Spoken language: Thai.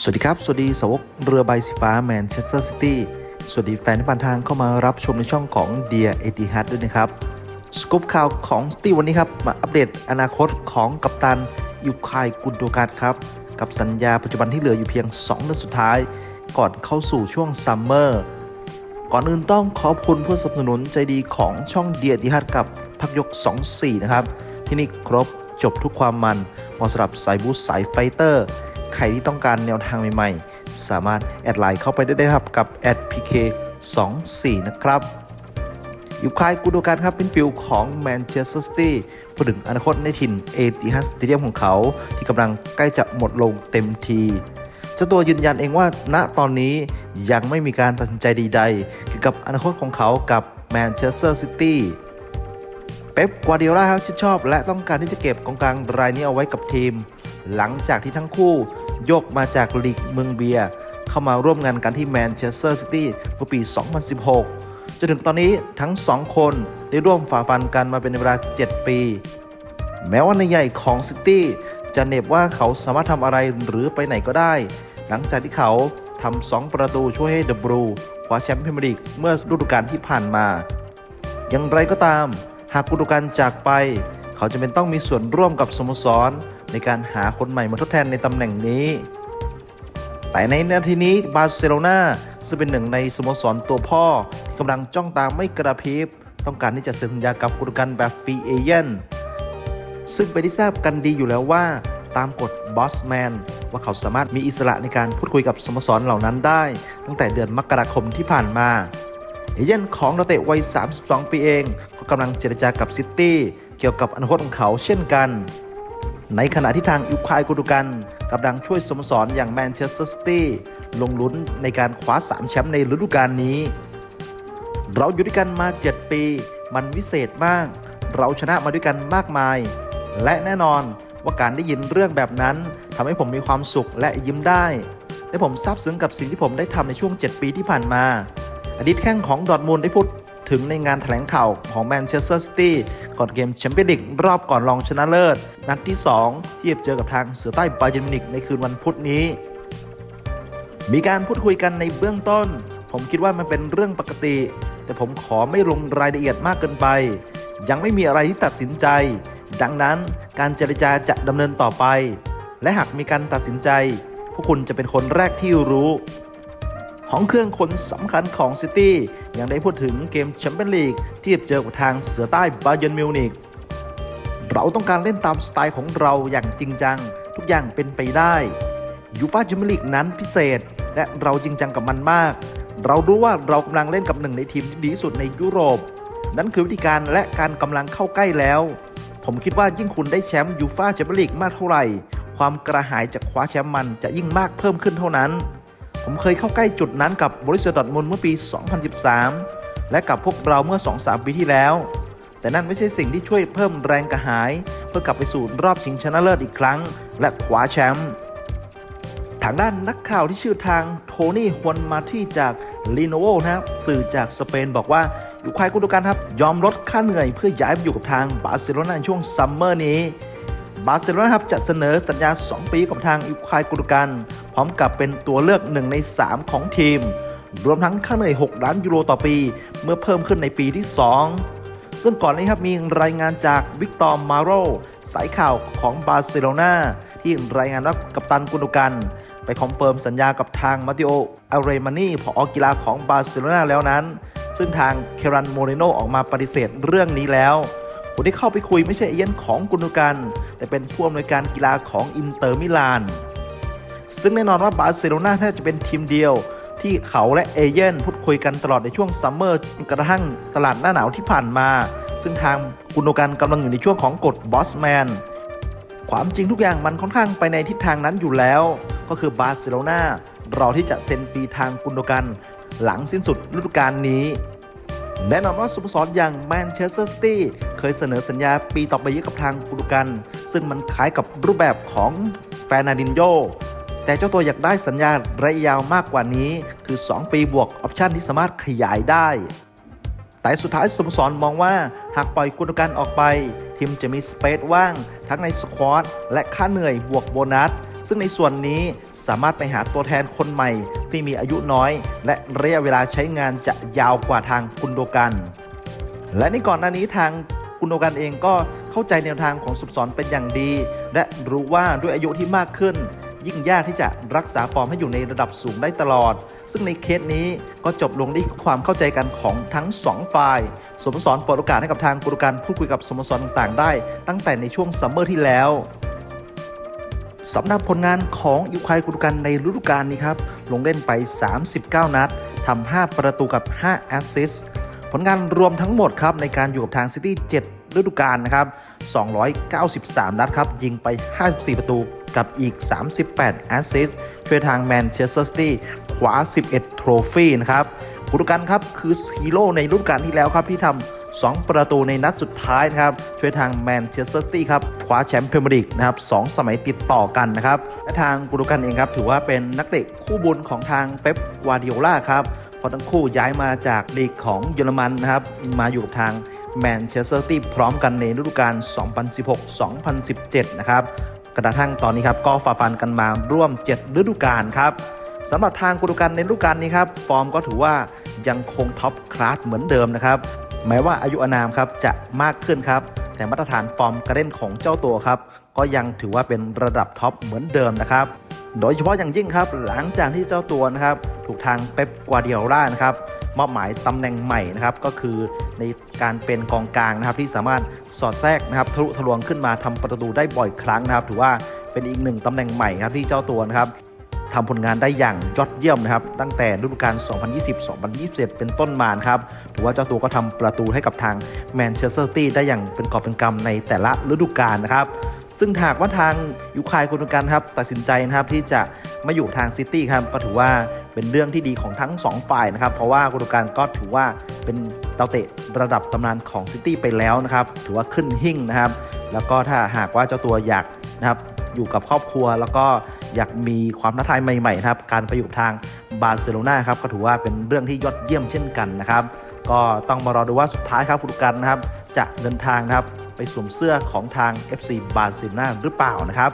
สวัสดีครับ สวัสดีสวกเรือใบสีฟ้าแมนเชสเตอร์ซิตี้ สวัสดีแฟนที่ผ่านทางเข้ามารับชมในช่องของเดียเอติฮัดด้วยนะครับ สกูปข่าวของสตีวันนี้ครับ มาอัปเดตอนาคตของกัปตันยูคายกุนโดการครับ กับสัญญาปัจจุบันที่เหลืออยู่เพียง 2 เดือนสุดท้าย ก่อนเข้าสู่ช่วงซัมเมอร์ ก่อนอื่นต้องขอบคุณผู้สนับสนุนใจดีของช่องเดียดิฮัทกับพักยก 24 นะครับ ที่นี่ครบจบทุกความมันเหมาะสำหรับสายบูสสายไฟเตอร์ ใครที่ต้องการแนวทางใหม่ๆ สามารถแอดไลน์เข้าไปได้ครับกับ @pk24 นะครับอยู่คายกูโดการครับเป็นฟิลของแมนเชสเตอร์ซิตี้พูดถึงอนาคตในถิ่นเอติฮัสสเตเดียมของเขา ที่กำลังใกล้จะหมดลงเต็มทีเจ้าตัวยืนยันเองว่า ณตอนนี้ยังไม่มีการตัดสินใจใดๆเกี่ยวกับอนาคตของเขากับแมนเชสเตอร์ซิตี้เป๊ปกัวเดียร่าครับชื่นชอบ และต้องการที่จะเก็บกองกลางรายนี้เอาไว้กับทีม หลังจากที่ทั้งคู่ ยกมาจากลีกเมืองเบียร์เข้ามาร่วมงานกันที่แมนเชสเตอร์ซิตี้เมื่อปี 2016 จนถึงตอนนี้ทั้ง 2 คนได้ร่วมฝ่าฟันกันมาเป็นเวลา 7 ปี แม้ว่าในใหญ่ของซิตี้จะเหน็บว่าเขาสามารถทำอะไรหรือไปไหนก็ได้ หลังจากที่เขาทำสองประตูช่วยให้เดอะบรูคว้าแชมป์พรีเมียร์ลีกเมื่อฤดูกาลที่ผ่านมา อย่างไรก็ตาม หากกุดูกันจากไป เขาจะเป็นต้องมีส่วนร่วมกับสโมสร ในการหาคนใหม่มาทดแทนในตำแหน่งนี้ แต่ในนาทีนี้บาร์เซโลนาซึ่งเป็นหนึ่งในสโมสรตัวพ่อกำลังจ้องตามไม่กระพริบต้องการที่จะเซ็นสัญญากับกุดูกันแบบฟรีเอเจนต์ซึ่งไปนที่ทราบกันดีอยู่แล้วว่า ตามกฎบอสแมนว่าเขาสามารถมีอิสระในการพูดคุยกับสโมสรเหล่านั้นได้ ตั้งแต่เดือนมกราคมที่ผ่านมาเอเย่นของนักเตะวัย 32 ปีเองก็กำลังเจรจากับซิตี้เกี่ยวกับอนาคตของเขาเช่นกัน ในขณะที่ทางยูคายกูดูกันกำลังช่วยสโมสรอย่างแมนเชสเตอร์ซิตี้ลงลุ้นในการคว้า 3 แชมป์ในฤดูกาลนี้ เราอยู่ด้วยกันมา 7 ปี มันวิเศษมาก เราชนะมาด้วยกันมากมาย และแน่นอนว่าการได้ยินเรื่องแบบนั้นทำให้ผมมีความสุขและยิ้มได้ และผมซาบซึ้งกับสิ่งที่ผมได้ทำในช่วง 7 ปีที่ผ่านมา อดีตแข้งของดอทมูลได้พูด ถึงในงานแถลงข่าวของแมนเชสเตอร์ซิตี้ก่อนเกมแชมเปี้ยนลีกรอบก่อนรองชนะเลิศ นัดที่ 2 ที่จะเจอกับทางเสือใต้บาเยนมินิกในคืนวันพุธนี้ มีการพูดคุยกันในเบื้องต้น ผมคิดว่ามันเป็นเรื่องปกติ แต่ผมขอไม่ลงรายละเอียดมากเกินไป ยังไม่มีอะไรที่ตัดสินใจ ดังนั้นการเจรจาจะดำเนินต่อไป และหากมีการตัดสินใจพวกคุณจะเป็นคนแรกที่รู้ ห้องเครื่องคนสำคัญของซิตี้ ยังได้พูดถึงเกมแชมเปี้ยนลีกที่จะเจอกับทางเสือใต้บาเยร์นมิวนิกเราต้องการเล่นตามสไตล์ของเราอย่างจริงจัง ทุกอย่างเป็นไปได้ยูฟาแชมเปี้ยนลีกนั้นพิเศษ และเราจริงจังกับมันมาก เรารู้ว่าเรากำลังเล่นกับหนึ่งในทีมที่ดีสุดในยุโรป นั่นคือวิธีการและการกำลังเข้าใกล้แล้ว ผมคิดว่ายิ่งคุณได้แชมป์ยูฟาแชมเปี้ยนลีกมากเท่าไหร่ ความกระหายจากคว้าแชมป์มันจะยิ่งมากเพิ่มขึ้นเท่านั้น ผมเคยเข้าใกล้จุดนั้นกับบริษัทดอทมุนเมื่อปี 2013 และกับพวกเราเมื่อ 2-3 ปีที่แล้ว แต่นั่นไม่ใช่สิ่งที่ช่วยเพิ่มแรงกระหาย เพื่อกลับไปสู่รอบชิงชนะเลิศอีกครั้ง และคว้าแชมป์ทางด้านนักข่าวที่ชื่อทางโทนี่ฮวนมาที่จากลีโนโวนะครับสื่อจากสเปนบอกว่าอยู่ควายกุดูกันครับ ยอมลดค่าเหนื่อยเพื่อย้ายไปอยู่กับทางบาร์เซโลนาในช่วงซัมเมอร์นี้ บาร์เซโลนาครับจะเสนอสัญญา 2 ปีกับทางอิควายกุดูกัน พร้อมกับเป็นตัวเลือก 1 ใน 3 ของทีม รวมทั้งค่าเหนื่อย 6 ล้านยูโรต่อปี เมื่อเพิ่มขึ้นในปีที่ 2 ซึ่งก่อนนี้ครับมีรายงานจากวิกตอร์มาโรสายข่าวของบาร์เซโลนาที่รายงานว่ากัปตันกุนโดกัน ไปคอนเฟิร์มสัญญากับทางมาติโออาเรมานีผอกีฬาของบาร์เซโลนาแล้วนั้น ซึ่งทางเครันโมเรโนออกมาปฏิเสธเรื่องนี้แล้ว คนที่เข้าไปคุยไม่ใช่เอเย่นของกุนโดกัน แต่เป็นผู้อำนวยการกีฬาของอินเตอร์มิลาน ซึ่งแน่นอนว่าบาร์เซโลนาแทบจะเป็นทีมเดียว ที่เขาและเอเย่นพูดคุยกันตลอดในช่วงซัมเมอร์จนกระทั่งตลาดหน้าหนาวที่ผ่านมา ซึ่งทางกุนโดกันกำลังอยู่ในช่วงของกฎบอสแมนความจริงทุกอย่างมันค่อนข้างไปในทิศทางนั้นอยู่แล้ว ก็คือบาร์เซโลนารอที่จะเซ็นฟรีทางกุนโดกัน หลังสิ้นสุดฤดูกาลนี้ แน่นอนว่าสโมสรอย่างแมนเชสเตอร์ซิตี้เคยเสนอสัญญาปีต่อไปยกับทางกุนโดกัน ซึ่งมันคล้ายกับรูปแบบของแฟนาดินโยแต่เจ้าตัวอยากได้สัญญาระยะยาวมากกว่านี้ คือ 2 ปีบวกออปชันที่สามารถขยายได้ แต่สุดท้ายสโมสรมองว่าหากปล่อยกุนกันออกไป ทีมจะมีสเปซว่างทั้งในสควอตและค่าเหนื่อยบวกโบนัส ซึ่งในส่วนนี้สามารถไปหาตัวแทนคนใหม่ ที่มีอายุน้อย และระยะเวลาใช้งานจะยาวกว่าทางกุนโดกัน และในก่อนหน้านี้ทางกุนโดกันเองก็เข้าใจแนวทางของสุปสอนเป็นอย่างดี และรู้ว่าด้วยอายุที่มากขึ้น ยิ่งยากที่จะรักษาฟอร์มให้อยู่ในระดับสูงได้ตลอด ซึ่งในเคสนี้ก็จบลงด้วยความเข้าใจกันของทั้งสองฝ่าย สโมสรเปิดโอกาสให้กับทางกุนโดกันพูดคุยกับสโมสรต่างๆ ได้ ตั้งแต่ในช่วงซัมเมอร์ที่แล้วสำหรับผลงานของยูไคกุนกันในฤดูกาลนี้ครับ ลงเล่นไป 39 นัดทำ5ประตูกับ 5 แอสซิสต์ผลงานรวมทั้งหมดครับในการอยู่กับทางซิตี้7ฤดูกาลนะครับ 293 นัดครับ ยิงไป 54 ประตูกับอีก 38 แอสซิสต์ช่วยทางแมนเชสเตอร์ซิตี้คว้า11 โทรฟี่นะครับกุนกันครับคือฮีโร่ในฤดูกาลที่แล้วครับที่ทำ 2 ประตูในนัดสุดท้ายนะครับช่วยทางแมนเชสเตอร์ตี้ครับคว้าแชมป์พรีเมียร์ลีกนะครับสองสมัยติดต่อกันนะครับและทางกุนกันเองครับถือว่าเป็นนักเตะคู่บุญของทางเป๊ปวาร์ดิโอลาครับเพราะทั้งคู่ย้ายมาจากลีกของเยอรมันนะครับมาอยู่กับทางแมนเชสเตอร์ตี้พร้อมกันในฤดูกาล 2016-2017 นะครับกระทั่งตอนนี้ครับก็ฝ่าฟันกันมาร่วม 7 ฤดูกาลครับสำหรับทางกุนกันในฤดูกาลนี้ครับ ฟอร์มก็ถือว่ายังคงท็อปคลาสเหมือนเดิมนะครับ แม้ว่าอายุอานามครับจะมากขึ้นครับ แต่มาตรฐานฟอร์มการเล่นของเจ้าตัวครับ ก็ยังถือว่าเป็นระดับท็อปเหมือนเดิมนะครับ โดยเฉพาะอย่างยิ่งครับ หลังจากที่เจ้าตัวนะครับ ถูกทางเป๊ปกวาร์ดิโอลานะครับมอบหมายตำแหน่งใหม่นะครับก็คือในการเป็นกองกลางนะครับที่สามารถสอดแทรกนะครับทะลุทะลวงขึ้นมาทำประตูได้บ่อยครั้งนะครับ ถือว่าเป็นอีกหนึ่งตำแหน่งใหม่ครับที่เจ้าตัวนะครับ ทำผลงานได้อย่างยอดเยี่ยมนะครับตั้งแต่ฤดูกาล 2020-2021 เป็นต้นมานครับถือว่าเจ้าตัวก็ทำประตูให้กับทางแมนเชสเตอร์ซิตี้ได้อย่างเป็นกอบเป็นกำในแต่ละฤดูกาลนะครับซึ่งหากว่าทางยูคายกุนกันครับตัดสินใจนะครับที่จะมาอยู่ทางซิตี้ครับก็ถือว่าเป็นเรื่องที่ดีของทั้ง 2 ฝ่ายนะครับเพราะว่ากุนกันก็ถือว่าเป็นเตาเตะระดับตำนานของซิตี้ไปแล้วนะครับถือว่าขึ้นหิ่งนะครับแล้วก็ถ้าหากว่าเจ้าตัวอยากนะครับ อยู่กับครอบครัว แล้วก็อยากมีความท้าทายใหม่ๆนะครับการไปอยู่ทางบาร์เซโลนาครับก็ถือว่าเป็นเรื่องที่ยอดเยี่ยมเช่นกันนะครับก็ต้องมารอดูว่าสุดท้ายครับคุณกันนะครับจะเดินทางนะครับไปสวมเสื้อของทาง FC บาร์เซโลนาหรือเปล่านะครับ